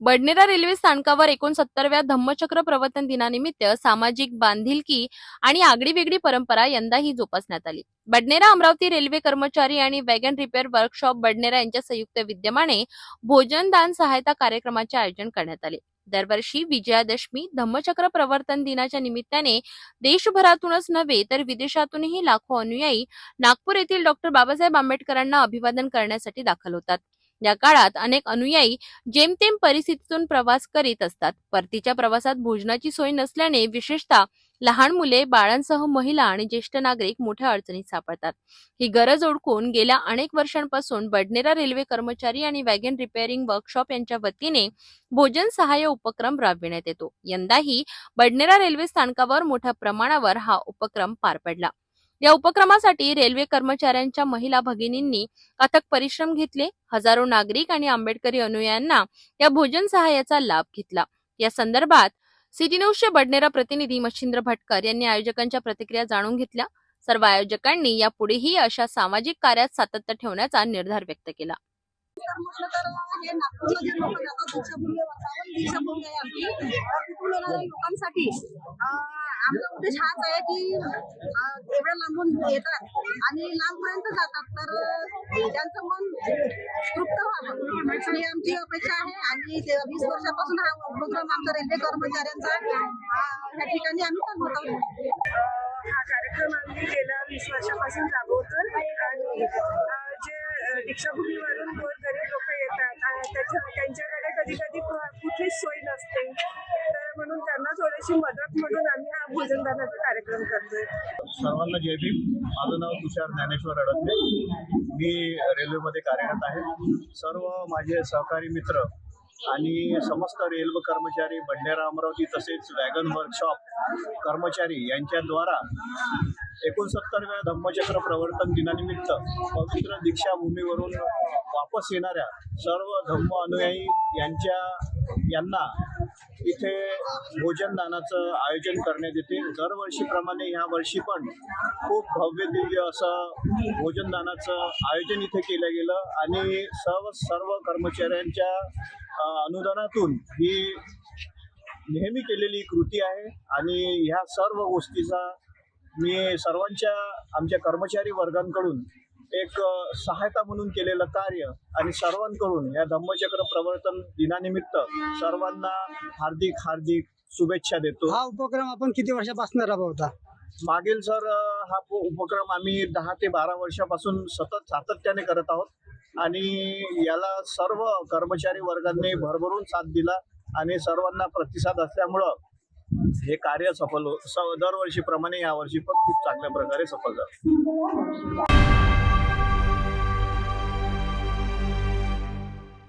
Badnera railway स्थानकावर एकोणसत्तरव्या धम्मचक्र प्रवर्तन दिनानिमित्त सामाजिक बांधिलकी आणि आगळीवेगळी परंपरा यंदाही जोपासण्यात आली. बडनेरा अमरावती रेल्वे कर्मचारी आणि वॅगन रिपेअर वर्कशॉप बडनेरा यांच्या संयुक्त विद्यमाने भोजन दान सहायता कार्यक्रमाचे आयोजन करण्यात आले. दरवर्षी विजयादशमी धम्मचक्र प्रवर्तन दिनाच्या निमित्ताने देशभरातूनच नव्हे तर विदेशातूनही लाखो अनुयायी नागपूर येथील डॉक्टर बाबासाहेब आंबेडकरांना अभिवादन करण्यासाठी दाखल होतात. या काळात अनेक अनुयायी जेमतेम परिस्थितीतून प्रवास करीत असतात. परतीच्या प्रवासात भोजनाची सोय नसल्याने विशेषतः लहान मुले बाळांसह महिला आणि ज्येष्ठ नागरिक मोठ्या अडचणीत सापडतात. ही गरज ओळखून गेल्या अनेक वर्षांपासून बडनेरा रेल्वे कर्मचारी आणि वॅगन रिपेअरिंग वर्कशॉप यांच्या वतीने भोजन सहाय्य उपक्रम राबविण्यात येतो. यंदाही बडनेरा रेल्वे स्थानकावर मोठ्या प्रमाणावर हा उपक्रम पार पडला. या उपक्रमासाठी रेल्वे कर्मचाऱ्यांच्या महिला भगिनींनी अथक परिश्रम घेतले. हजारो नागरिक आणि आंबेडकरी अनुयायांना या भोजन सहाय्याचा लाभ घेतला. या संदर्भात सिटी न्यूजचे बडनेरा प्रतिनिधी मच्छिंद्र भटकर यांनी आयोजकांच्या प्रतिक्रिया जाणून घेतल्या. सर्व आयोजकांनी यापुढेही अशा सामाजिक कार्यात सातत्य ठेवण्याचा निर्धार व्यक्त केला. लोकांसाठी आमचा उद्देश हाच आहे की एवढ्या लांबून येतात आणि लांबपर्यंत जातात. तर त्यांचं मन तृप्त व्हावं. ही आमची अपेक्षा आहे आणि वीस वर्षापासून हा उपक्रम आमचा रेल्वे कर्मचाऱ्यांचा या ह्या ठिकाणी आम्ही करत. आहोत हा कार्यक्रम आम्ही गेल्या वीस वर्षापासून राबवतो आणि जे दीक्षाभूमी त्यांना मदत म्हणून आम्ही हा भोजनदानाचा कार्यक्रम करतोय. सर्वांना जय भीम. माझं नाव तुषार ज्ञानेश्वर अडकले. मी रेल्वेमध्ये कार्यरत आहे. सर्व माझे सहकारी मित्र आणि समस्त रेल्वे कर्मचारी बंडेरा अमरावती तसेच वॅगन वर्कशॉप कर्मचारी यांच्याद्वारा एकोणसत्तरव्या धम्मचक्र प्रवर्तन दिनानिमित्त पवित्र दीक्षाभूमीवरून वापस येणाऱ्या सर्व धम्म अनुयायी यांच्या यांना इथे भोजनदानाचं आयोजन करण्यात येते. दरवर्षीप्रमाणे ह्या वर्षी पण खूप भव्य दिव्य असं भोजनदानाचं आयोजन इथे केलं गेलं आणि सर्व सर्व कर्मचाऱ्यांच्या अनुदानातून ही नेहमी केलेली कृती आहे आणि ह्या सर्व गोष्टीचा मी सर्वांच्या आमच्या कर्मचारी वर्गांकडून एक सहायता म्हणून केलेलं कार्य आणि सर्वांकडून या धम्मचक्र प्रवर्तन दिनानिमित्त सर्वांना हार्दिक हार्दिक शुभेच्छा देतो. हा उपक्रम आपण किती वर्षापासून राबवता मागील सर हा उपक्रम आम्ही दहा ते बारा वर्षापासून सतत सातत्याने करत आहोत आणि याला सर्व कर्मचारी वर्गांनी भरभरून साथ दिला आणि सर्वांना प्रतिसाद असल्यामुळं हे कार्य सफल हो दरवर्षीप्रमाणे यावर्षी पण खूप चांगल्या प्रकारे सफल झालं.